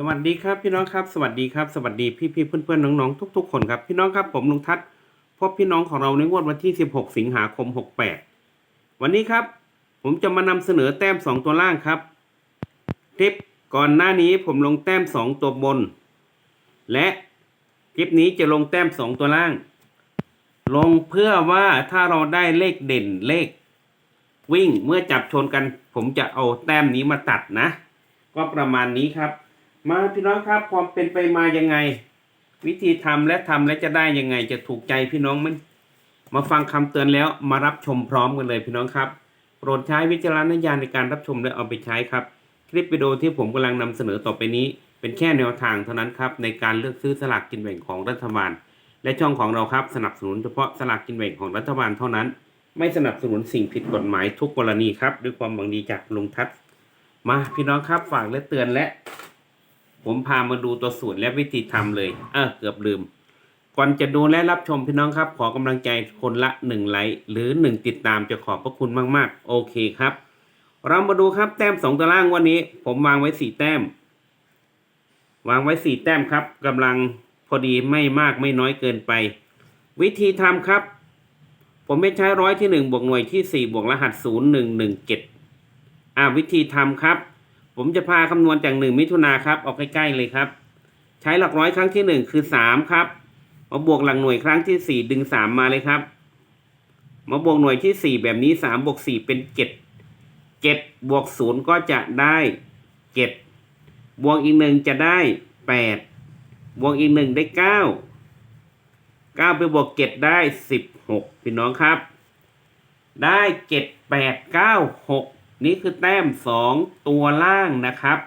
สวัสดีครับพี่น้องครับสวัสดีครับสวัสดีพี่พี่ๆเพื่อนเพื่อนๆน้องๆทุก ๆ คนครับพี่น้องครับผมลุงทัศน์พบพี่น้องของเราในงวดวันที่ 16 สิงหาคม 68 วันนี้ครับ ผมจะมานำเสนอแต้ม 2 ตัวล่างครับคลิปก่อนหน้านี้ผมลงแต้ม 2 ตัวบน และคลิปนี้จะลงแต้ม 2 ตัวล่าง ลงเพื่อว่าถ้าเราได้เลขเด่นเลข วิ่งเมื่อจับชนกัน ผมจะเอาแต้มนี้มาตัดนะ ก็ประมาณนี้ครับ มาพี่น้องครับความเป็นไปมายังไง วิธีทำและทำและจะได้ยังไงจะถูกใจพี่น้องมันมาฟังคำเตือนแล้วมารับชมพร้อมกันเลยพี่น้องครับโปรดใช้วิจารณญาณในการรับชมและเอาไปใช้ครับ คลิปวิดีโอที่ผมกำลังนำเสนอต่อไปนี้ เป็นแค่แนวทางเท่านั้นครับในการเลือกซื้อสลากกินแบ่งของรัฐบาล และช่องของเราครับสนับสนุนเฉพาะสลากกินแบ่งของรัฐบาลเท่านั้น ไม่สนับสนุนสิ่งผิดกฎหมายทุกกรณีครับด้วยความหวังดีจากลุงทัศน์มาพี่น้องครับฝากและเตือนและ ผมพามาดูตัวสูตรและวิธีทำเลยเออเกือบลืม ก่อนจะดูและรับชมพี่น้องครับ ขอกำลังใจคนละหนึ่งไลค์หรือหนึ่งติดตามจะขอบพระคุณมากๆ โอเคครับ เรามาดูครับแต้มสองตารางวันนี้ ผมวางไว้สี่แต้ม วางไว้สี่แต้มครับกำลังพอดีไม่มากไม่น้อยเกินไป วิธีทำครับ ผมไม่ใช้ร้อยที่หนึ่งบวกหน่วยที่สี่บวกรหัสศูนย์หนึ่งหนึ่งเจ็ดอ่าวิธีทำครับ ผมจะพาคำนวณจากหนึ่งมิถุนาครับ ออกใกล้ๆเลยครับ ใช้หลักร้อยครั้งที่หนึ่งคือสามครับ มาบวกหลักหน่วยครั้งที่สี่ดึงสามมาเลยครับ มาบวกหน่วยที่สี่แบบนี้สามบวกสี่เป็นเจ็ดเจ็ดบวกศูนย์ก็จะได้เจ็ดบวกอีกหนึ่งจะได้แปดบวกอีกหนึ่งได้เก้าเก้าไปบวกเจ็ดได้สิบหกพี่น้องครับ ได้เจ็ดแปดเก้าหก นี่คือแต้มสองตัวล่างนะครับ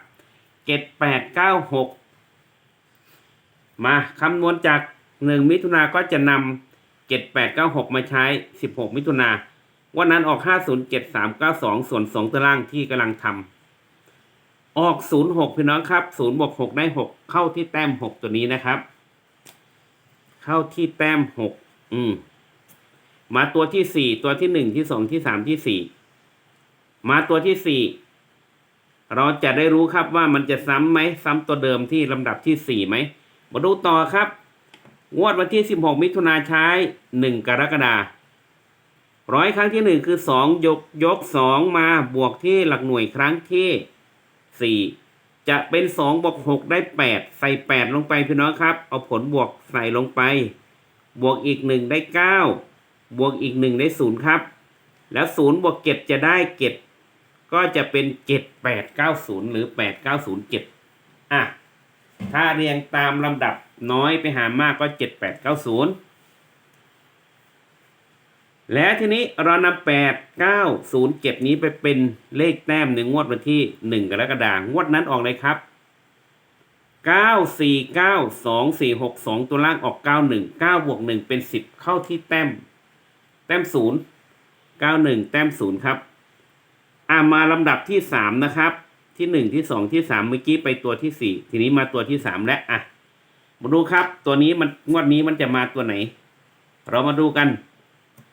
เจ็ดแปดเก้าหกมาคำนวณจากหนึ่งมิถุนาก็จะนำเจ็ดแปดเก้าหกมาใช้สิบหกมิถุนาวันนั้นออกห้าศูนย์เจ็ดสามเก้าสองส่วนสองตัวล่างที่กำลังทำออกศูนย์หกพี่น้องครับศูนย์บวกหกได้หกเข้าที่แต้มหกตัวนี้นะครับ เข้าที่แต้มหกอืม มาตัวที่สี่ตัวที่หนึ่งที่สองที่สามที่สี่ มาตัวที่สี่เราจะได้รู้ครับว่ามันจะซ้ำไหมซ้ำตัวเดิมที่ลำดับที่สี่ไหมมาดูต่อครับงวดวันที่สิบหกมิถุนาใช้หนึ่งกรกฎาร้อยครั้งที่หนึ่งคือสองยกยกสองมาบวกที่หลักหน่วยครั้งที่สี่จะเป็นสองบวกหกได้แปดใส่แปดลงไปพี่น้องครับ เอาผลบวกใส่ลงไป บวกอีกหนึ่งได้เก้าบวกอีกหนึ่งได้ศูนย์ครับ แล้วศูนย์บวกเจ็ดจะได้เจ็ด ก็จะเป็นเจ็ดแปดเก้าศูนย์หรือแปดเก้าศูนย์เจ็ดอะถ้าเรียงตามลำดับน้อยไปหามากก็เจ็ดแปดเก้าศูนย์และทีนี้เรานำแปดเก้าศูนย์เจ็ดนี้ไปเป็นเลขแต้มหนึ่งงวดวันที่หนึ่งกรกฎาคมงวดนั้นออกเลยครับเก้าสี่เก้าสองสี่หกสองตัวล่างออกเก้าหนึ่งเก้าบวกหนึ่งเป็นสิบเข้าที่แต้ม แต้มศูนย์เก้าหนึ่งแต้มศูนย์ครับ อ่ามาลำดับที่สามนะครับ ที่หนึ่งที่สองที่สามเมื่อกี้ไปตัวที่สี่ทีนี้มาตัวที่สามและอะมาดูครับ ตัวนี้มันงวดนี้มันจะมาตัวไหน เรามาดูกัน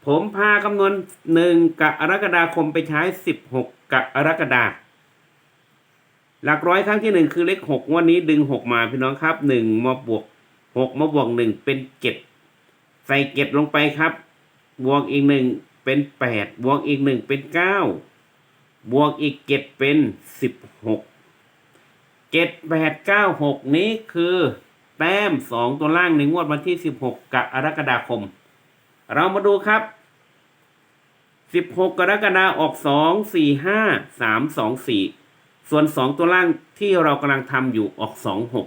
ผมพาคำนวณหนึ่งกรกฎาคมไปใช้สิบหกกรกฎาหลักร้อยครั้งที่หนึ่งคือเลขหกงวันนี้ดึงหกมาพี่น้องครับหนึ่งมาบวกหกมาบวกหนึ่งเป็นเจ็ดใส่เจ็ดลงไปครับ บวกอีกหนึ่งเป็นแปดบวกอีกหนึ่งเป็นเก้า บวกอีกเจ็ดเป็นสิบหกเจ็ดแปดเก้าหกนี้คือแต้มสองตัวล่างในงวดวันที่สิบหกกรกฎาคม เรามาดูครับสิบหกกรกฎาออกสองสี่ห้าสามสองสี่ส่วนสองตัวล่างที่เรากำลังทำอยู่ออกสองหก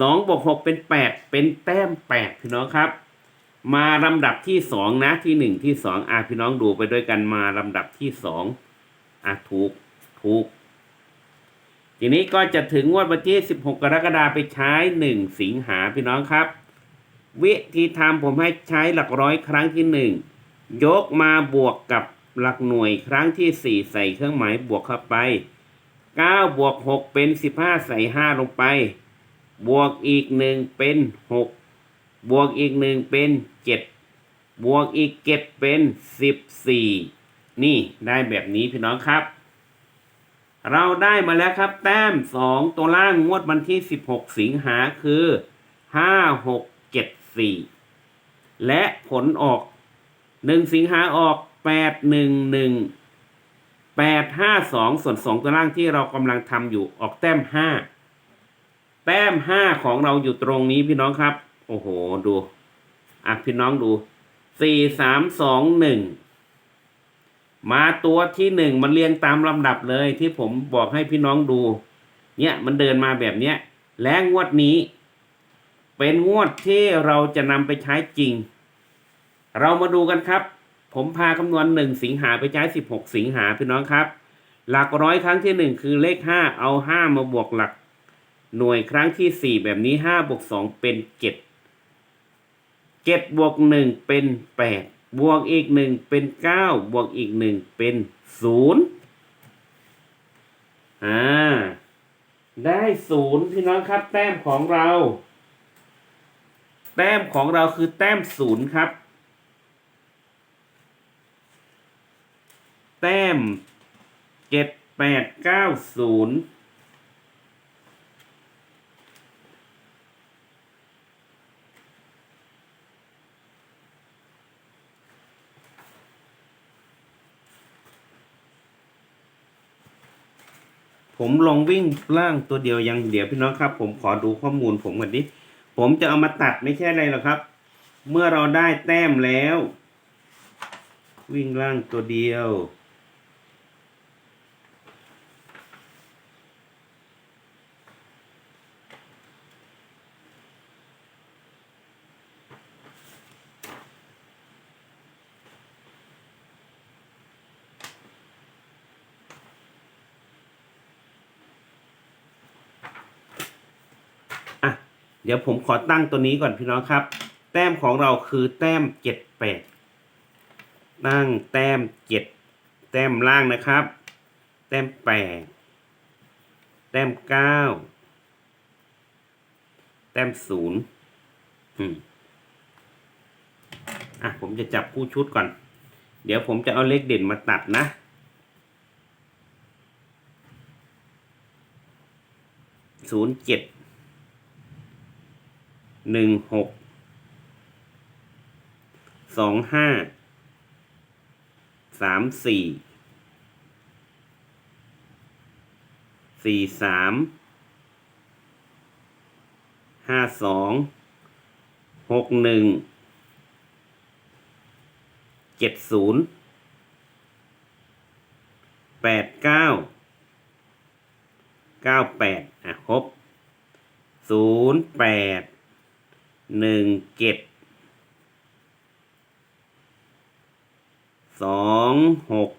สองบวกหกเป็นแปดเป็นแต้มแปดพี่น้องครับ มาลำดับที่สองนะที่หนึ่งที่สองอะพี่น้องดูไปด้วยกันมาลำดับที่สอง อะถูกถูก ทีนี้ก็จะถึงงวดวันที่สิบหกรกฎาไปใช้หนึ่งสิงหาพี่น้องครับ วิธีทำผมให้ใช้หลักร้อยครั้งที่หนึ่งยกมาบวกกับหลักหน่วยครั้งที่สี่ใส่เครื่องหมายบวกเข้าไปเก้าบวกหกเป็นสิบห้าใส่ห้าลงไป บวกอีกหนึ่งเป็นหกบวกอีกหนึ่งเป็นเจ็ดบวกอีกเจ็ดเป็นสิบสี่ นี่ได้แบบนี้พี่น้องครับ เราได้มาแล้วครับ แต้มสองตัวล่างงวดวันที่สิบหกสิงหาคือห้าหกเจ็ดสี่และผลออกหนึ่งสิงหาออกแปดหนึ่งหนึ่งแปดห้าสองส่วนสองตัวล่างที่เรากำลังทำอยู่ออกแต้มห้าแต้มห้าของเราอยู่ตรงนี้พี่น้องครับ โอ้โหดูอะพี่น้องดูสี่สามสองหนึ่ง มาตัวที่หนึ่งมันเรียงตามลำดับเลยที่ผมบอกให้พี่น้องดู เนี่ยมันเดินมาแบบเนี้ย และงวดนี้ เป็นงวดที่เราจะนำไปใช้จริง เรามาดูกันครับ ผมพาคำนวณหนึ่งสิงหาไปใช้สิบหกสิงหาพี่น้องครับ หลักร้อยครั้งที่หนึ่งคือเลขห้าเอาห้ามาบวกหลัก หน่วยครั้งที่สี่แบบนี้ห้าบวกสองเป็นเจ็ดเจ็ดบวกหนึ่งเป็นแปด บวกอีกหนึ่งเป็นเก้าบวกอีกหนึ่งเป็นศูนย์อ่า ได้ศูนย์พี่น้องครับ แต้มของเรา แต้มของเราคือแต้มศูนย์ครับ แต้มเจ็ดแปดเก้าศูนย์ ผมลองวิ่งล่างตัวเดียวยังเดี๋ยวพี่น้องครับ ผมขอดูข้อมูลผมก่อนดิผมจะเอามาตัดไม่ใช่อะไรหรอกครับ เมื่อเราได้แต้มแล้ว วิ่งล่างตัวเดียว ดี๋ยวผมขอตั้งตัวนี้ก่อนพี่น้องครับ แต้มของเราคือแต้มเจ็ดแปดตั้งแต้มเจ็ดแต้มล่างนะครับ แต้มแปดแต้มเก้าแต้มศูนย์อืมอะผมจะจับคู่ชุดก่อน เดี๋ยวผมจะเอาเลขเด่นมาตัดนะศูนย์เจ็ด หนึ่งหกสองห้าสามสี่สี่สามห้าสองหกหนึ่งเจ็ดศูนย์แปดเก้าเก้าแปดอะครบศูนย์แปด หนึ่งเจ็ดสองหก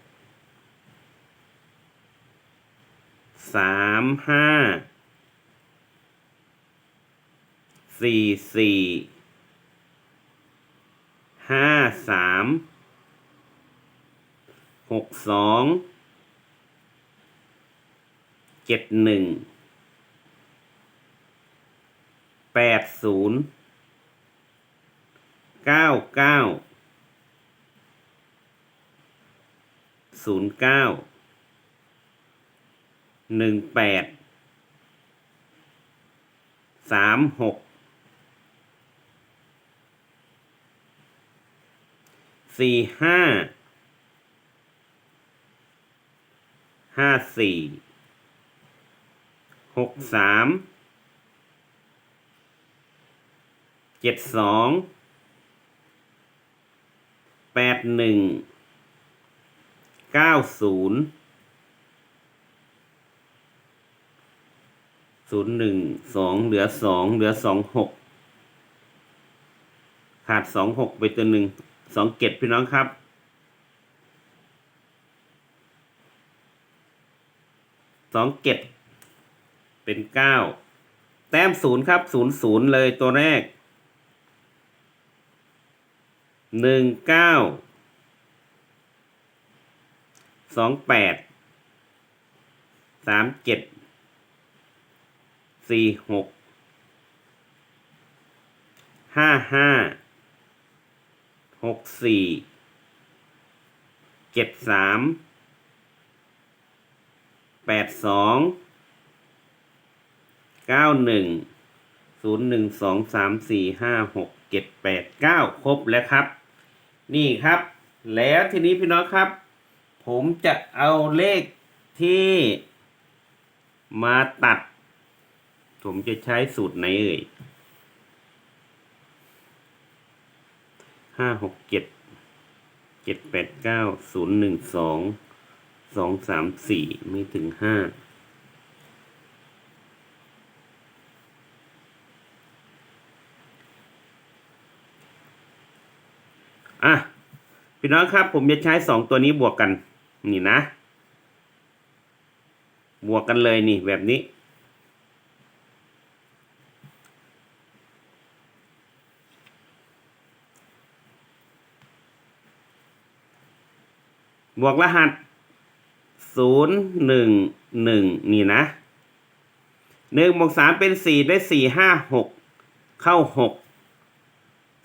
สามห้าสี่สี่ห้าสามหกสองเจ็ดหนึ่งแปดศูนย์ เก้าเก้าศูนย์เก้าหนึ่งแปดสามหกสี่ห้าห้าสี่หกสามเจ็ดสอง แปดหนึ่งเก้าศูนย์ศูนย์หนึ่งสองเหลือสองเหลือสองหกขาดสองหกไปตัวหนึ่งสองเจ็ดพี่น้องครับ สองเจ็ดเป็นเก้าแต้มศูนย์ครับศูนย์ศูนย์เลยตัวแรก หนึ่งเก้าสองแปดสามเจ็ดสี่หกห้าห้าหกสี่เจ็ดสามแปดสองเก้าหนึ่งศูนย์หนึ่งสองสามสี่ห้าหกเจ็ดแปดเก้าครบแล้วครับ นี่ครับ แล้วทีนี้พี่น้องครับ ผมจะเอาเลขที่มาตัด ผมจะใช้สูตรไหนเอ่ยห้าหกเจ็ดเจ็ดแปดเก้าศูนย์หนึ่งสองสองสามสี่ไม่ถึงห้า อะพี่น้องครับ ผมจะใช้สองตัวนี้บวกกัน นี่นะ บวกกันเลยนี่แบบนี้ บวกรหัสศูนย์หนึ่งหนึ่งนี่นะหนึ่งบวกสามเป็นสี่ได้สี่ห้าหกเข้าหก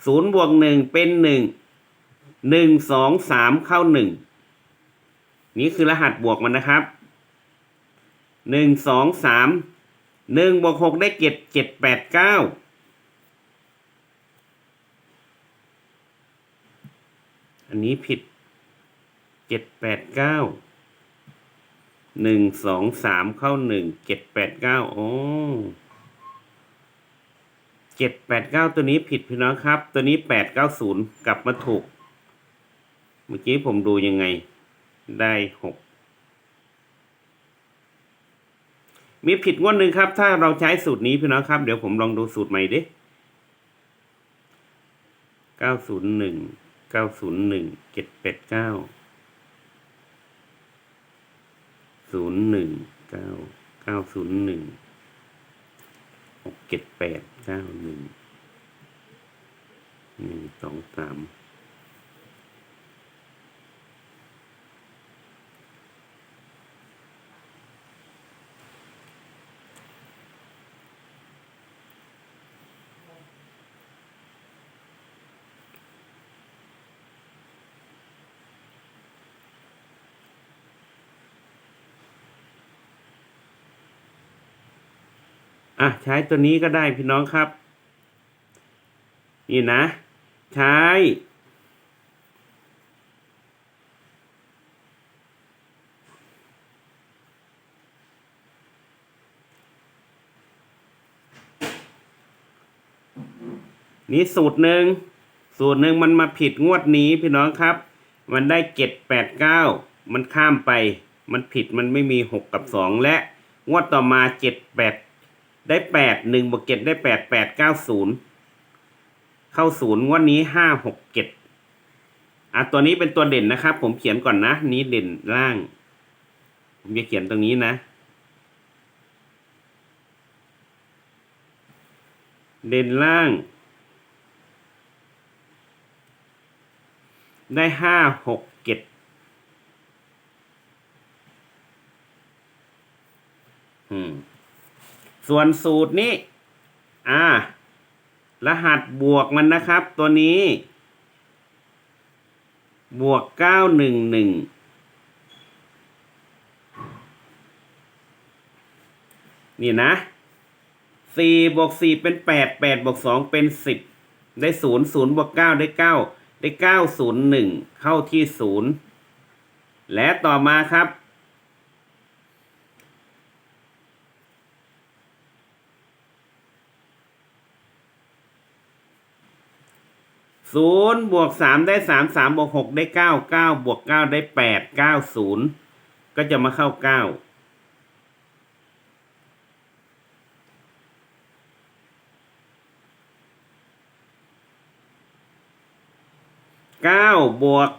ศูนย์บวกหนึ่งเป็นหนึ่ง หนึ่งสองสามเข้าหนึ่งนี่คือรหัสบวกมันนะครับหนึ่งสองสามหนึ่งบวกหกได้เจ็ดเจ็ดแปดเก้าอันนี้ผิดเจ็ดแปดเก้าหนึ่งสองสามเข้าหนึ่งเจ็ดแปดเก้าโอ้เจ็ดแปดเก้าตัวนี้ผิดพี่น้องครับ ตัวนี้แปดเก้าศูนย์กลับมาถูก เมื่อกี้ผมดูยังไงได้หกมีผิดงวดหนึ่งครับ ถ้าเราใช้สูตรนี้พี่น้องครับ เดี๋ยวผมลองดูสูตรใหม่ดิเก้าศูนย์หนึ่งเก้าศูนย์หนึ่งเจ็ดแปดเก้าศูนย์หนึ่งเก้าเก้าศูนย์หนึ่งหกเจ็ดแปดเก้าหนึ่งหนึ่งสองสาม อะใช้ตัวนี้ก็ได้พี่น้องครับ นี่นะ ใช้ นี่สูตรหนึ่งสูตรหนึ่งมันมาผิดงวดนี้พี่น้องครับ มันได้เจ็ดแปดเก้ามันข้ามไป มันผิดมันไม่มีหกกับสองและงวดต่อมาเจ็ดแปด ได้แปดหนึ่งบวกเจ็ดได้แปดแปดเก้าศูนย์เข้าศูนย์งวดนี้ห้าหกเจ็ดอะตัวนี้เป็นตัวเด่นนะครับ ผมเขียนก่อนนะ นี้เด่นล่าง ผมจะเขียนตรงนี้นะ เด่นล่าง ได้ห้าหกเจ็ดอืม ส่วนสูตรนี้ อ่า รหัสบวกมันนะครับ ตัวนี้ บวกเก้าหนึ่งหนึ่งนี่นะสี่บวกสี่เป็นแปดแปดบวกสองเป็นสิบได้ศูนย์ศูนย์บวกเก้าได้เก้าได้เก้าศูนย์หนึ่งเข้าที่ศูนย์และต่อมาครับ ศูนย์บวกสามได้สามสามบวกหกได้เก้าเก้าบวกเก้าได้แปดเก้าศูนย์ก็จะมาเข้าเก้าเก้าบวก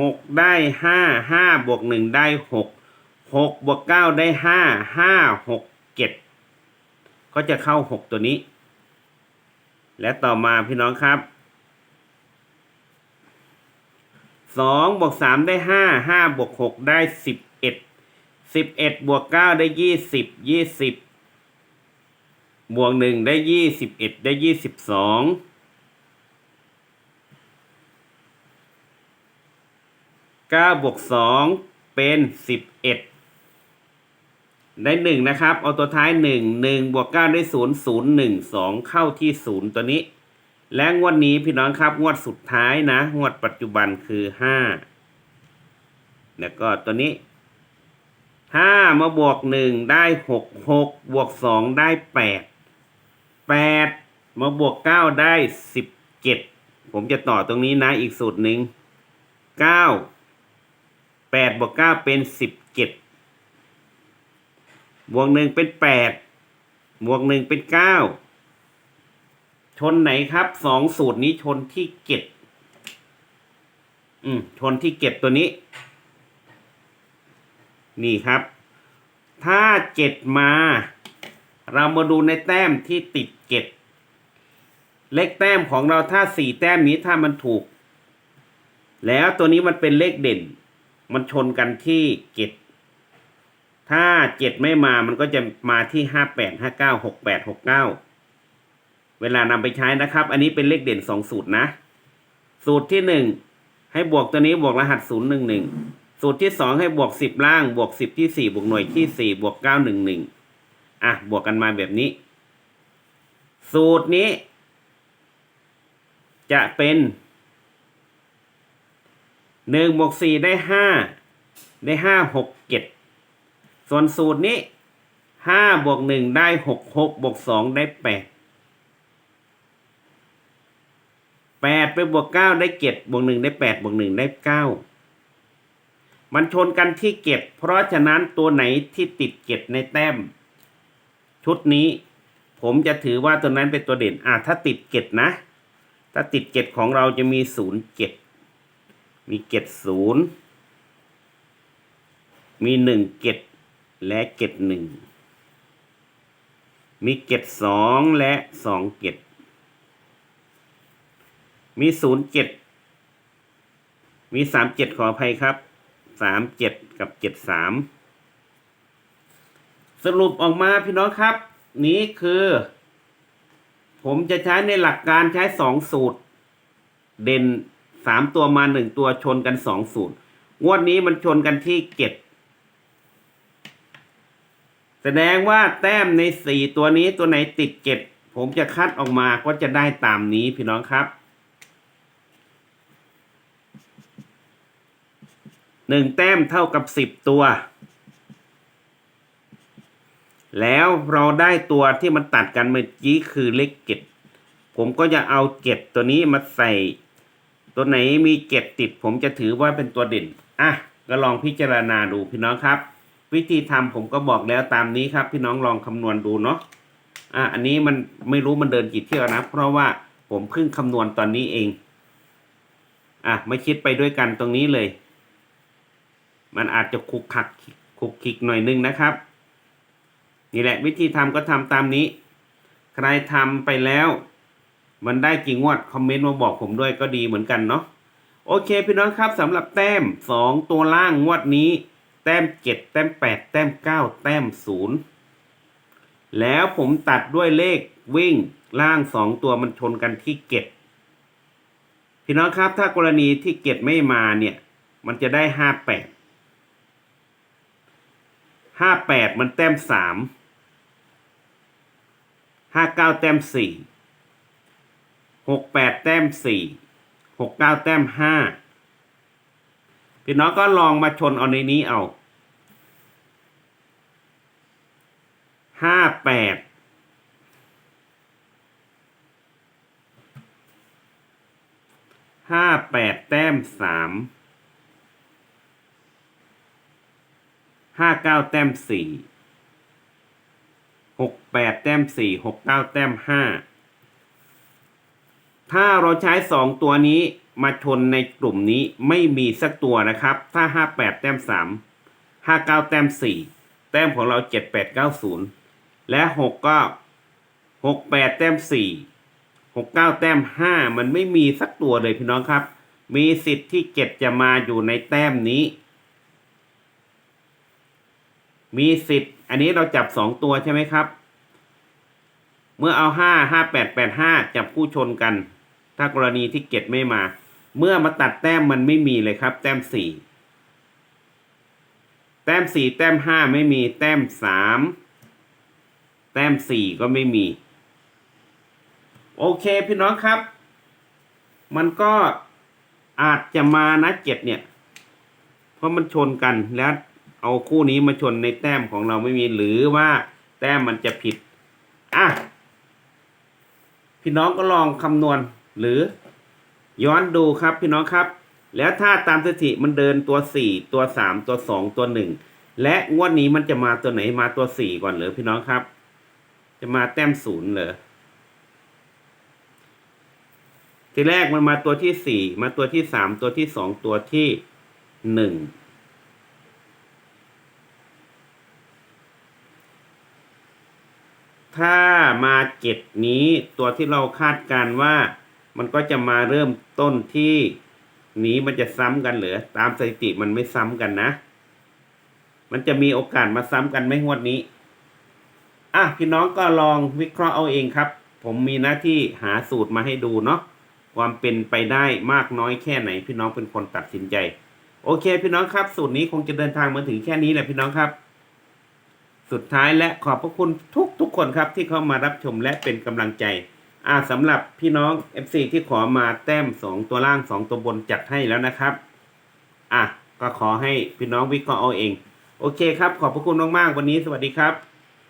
หกได้ห้าห้าบวกหนึ่งได้หกหกบวกเก้าได้ห้าห้าหกเจ็ดก็จะเข้าหกตัวนี้ และต่อมาพี่น้องครับ สองบวกสามได้ห้าห้าบวกหกได้สิบเอ็ดสิบเอ็ดบวกเก้าได้ยี่สิบยี่สิบบวกหนึ่งได้ยี่สิบเอ็ดได้ยี่สิบสองเก้าบวกสองเป็นสิบเอ็ดได้หนึ่งนะครับ เอาตัวท้ายหนึ่งหนึ่งบวกเก้าได้ศูนย์ศูนย์หนึ่งสองเข้าที่ศูนย์ตัวนี้ และงวดนี้พี่น้องครับงวดสุดท้ายนะ งวดปัจจุบันคือห้าแล้วก็ตัวนี้ห้ามาบวกหนึ่งได้หกหกบวกสองได้แปดแปดมาบวกเก้าได้สิบเจ็ดผมจะต่อตรงนี้นะอีกสูตรหนึ่งเก้าแปดบวกเก้าเป็นสิบเจ็ดบวกหนึ่งเป็นแปดบวกหนึ่งเป็นเก้า ชนไหนครับสองสูตรนี้ชนที่เก็ดอืมชนที่เก็ดตัวนี้ นี่ครับ ถ้าเจ็ดมา เรามาดูในแต้มที่ติดเก็ดเลขแต้มของเราถ้าสี่แต้มนี้ถ้ามันถูก แล้วตัวนี้มันเป็นเลขเด่น มันชนกันที่เก็ดถ้าเจ็ดไม่มามันก็จะมาที่ห้าแปดห้าเก้าหกแปดหกเก้า เวลานำไปใช้นะครับ อันนี้เป็นเลขเด่นสองสูตรนะ สูตรที่หนึ่งให้บวกตัวนี้บวกรหัสศูนย์หนึ่งหนึ่งสูตรที่สองให้บวกสิบล่าง บวกสิบที่สี่บวกหน่วยที่สี่บวกเก้าหนึ่งหนึ่งอะบวกกันมาแบบนี้ สูตรนี้ จะเป็นหนึ่งบวกสี่ได้ห้าได้ห้าหกเจ็ดส่วนสูตรนี้ห้าบวกหนึ่งได้หกหกบวกสองได้แปด แปดไปบวกเก้าได้เจ็ดบวกหนึ่งได้แปดบวกหนึ่งได้เก้ามันชนกันที่เก็บเพราะฉะนั้นตัวไหนที่ติดเก็บในแต้ม ชุดนี้ ผมจะถือว่าตัวนั้นเป็นตัวเด่นอะถ้าติดเก็บนะ ถ้าติดเก็บของเราจะมีศูนย์เจ็ดมีเก็บศูนย์มีหนึ่งเก็บและเก็บหนึ่งมีเก็บสองและสองเก็บ มีศูนย์เจ็ดมีสามเจ็ดขออภัยครับสามเจ็ดกับเจ็ดสามสรุปออกมาพี่น้องครับ นี้คือ ผมจะใช้ในหลักการใช้สองสูตร เด่นสามตัวมาหนึ่งตัวชนกันสองสูตร งวดนี้มันชนกันที่เจ็ดแสดงว่าแต้มในสี่ตัวนี้ตัวไหนติดเจ็ดผมจะคัดออกมาก็จะได้ตามนี้พี่น้องครับ หนึ่งแต้มเท่ากับสิบตัว แล้วเราได้ตัวที่มันตัดกันเมื่อกี้คือเลขเจ็ดผมก็จะเอาเจ็ดตัวนี้มาใส่ ตัวไหนมีเจ็ดติด ผมจะถือว่าเป็นตัวเด่นอะก็ลองพิจารณาดูพี่น้องครับ วิธีทำผมก็บอกแล้วตามนี้ครับ พี่น้องลองคำนวณดูเนาะอะอันนี้มันไม่รู้มันเดินกี่เที่ยวนะ เพราะว่าผมเพิ่งคำนวณตอนนี้เองอะไม่คิดไปด้วยกันตรงนี้เลย มันอาจจะคุกขักคุกคิกหน่อยนึงนะครับ นี่แหละวิธีทำก็ทำตามนี้ ใครทำไปแล้ว มันได้กี่งวดคอมเมนต์มาบอกผมด้วยก็ดีเหมือนกันเนาะโอเคพี่น้องครับสำหรับแต้มสองตัวล่างงวดนี้ แต้มเจ็ดแต้มแปดแต้มเก้าแต้มศูนย์แล้วผมตัดด้วยเลขวิ่งล่างสองตัวมันชนกันที่เก็ดพี่น้องครับถ้ากรณีที่เก็ดไม่มาเนี่ย มันจะได้ห้าแปด ห้าแปดมันแต้มสามห้าเก้าแต้มสี่หกแปดแต้มสี่หกเก้าแต้มห้าพี่น้องก็ลองมาชนเอาในนี้เอาห้าแปดห้าแปดแต้มสาม ห้าเก้าแต้มสี่หกแปดแต้มสี่หกเก้าแต้มห้าถ้าเราใช้สองตัวนี้มาชนในกลุ่มนี้ไม่มีสักตัวนะครับ ถ้าห้าแปดแต้มสามห้าเก้าแต้มสี่แต้มของเราเจ็ดแปดเก้าศูนย์และหกก็หกแปดแต้มสี่หกเก้าแต้มห้ามันไม่มีสักตัวเลยพี่น้องครับ มีสิทธิ์ที่เจ็ดจะมาอยู่ในแต้มนี้ มีสิทธิ์อันนี้เราจับสองตัวใช่ไหมครับ เมื่อเอาห้าห้าแปดแปดห้าจับคู่ชนกัน ถ้ากรณีที่เก็ดไม่มา เมื่อมาตัดแต้มมันไม่มีเลยครับ แต้มสี่แต้มสี่แต้มห้าไม่มี แต้มสามแต้มสี่ก็ไม่มี โอเคพี่น้องครับ มันก็อาจจะมานะเจ็ดเนี่ย เพราะมันชนกันแล้ว เอาคู่นี้มาชนในแต้มของเราไม่มีหรือว่าแต้มมันจะผิด อะ พี่น้องก็ลองคำนวณหรือย้อนดูครับพี่น้องครับ แล้วถ้าตามสถิติมันเดินตัวสี่ตัวสามตัวสองตัวหนึ่งและงวดนี้มันจะมาตัวไหนมาตัวสี่ก่อนหรือพี่น้องครับ จะมาแต้มศูนย์หรือทีแรกมันมาตัวที่สี่มาตัวที่สามตัวที่สองตัวที่หนึ่ง ถ้ามาเจ็ดนี้ตัวที่เราคาดการว่า มันก็จะมาเริ่มต้นที่นี้มันจะซ้ำกันเหรือตามสถิติมันไม่ซ้ำกันนะ มันจะมีโอกาสมาซ้ำกันไหม่งวดนี้อะพี่น้องก็ลองวิเคราะห์เอาเองครับ ผมมีหน้าที่หาสูตรมาให้ดูเนาะความเป็นไปได้มากน้อยแค่ไหน พี่น้องเป็นคนตัดสินใจ โอเค พี่น้องครับ สูตรนี้คงจะเดินทางมาถึงแค่นี้แหละพี่น้องครับ สุดท้ายและขอบพระคุณทุกทุกๆคนครับที่เข้ามารับชมและเป็นกำลังใจอ่าสำหรับพี่น้อง FC ที่ขอมาแต้ม 2 ตัวล่าง 2 ตัวบนจัดให้แล้วนะครับอะก็ขอให้พี่น้องวิเคราะห์เอาเอง โอเคครับ ขอบพระคุณมากๆวันนี้สวัสดีครับ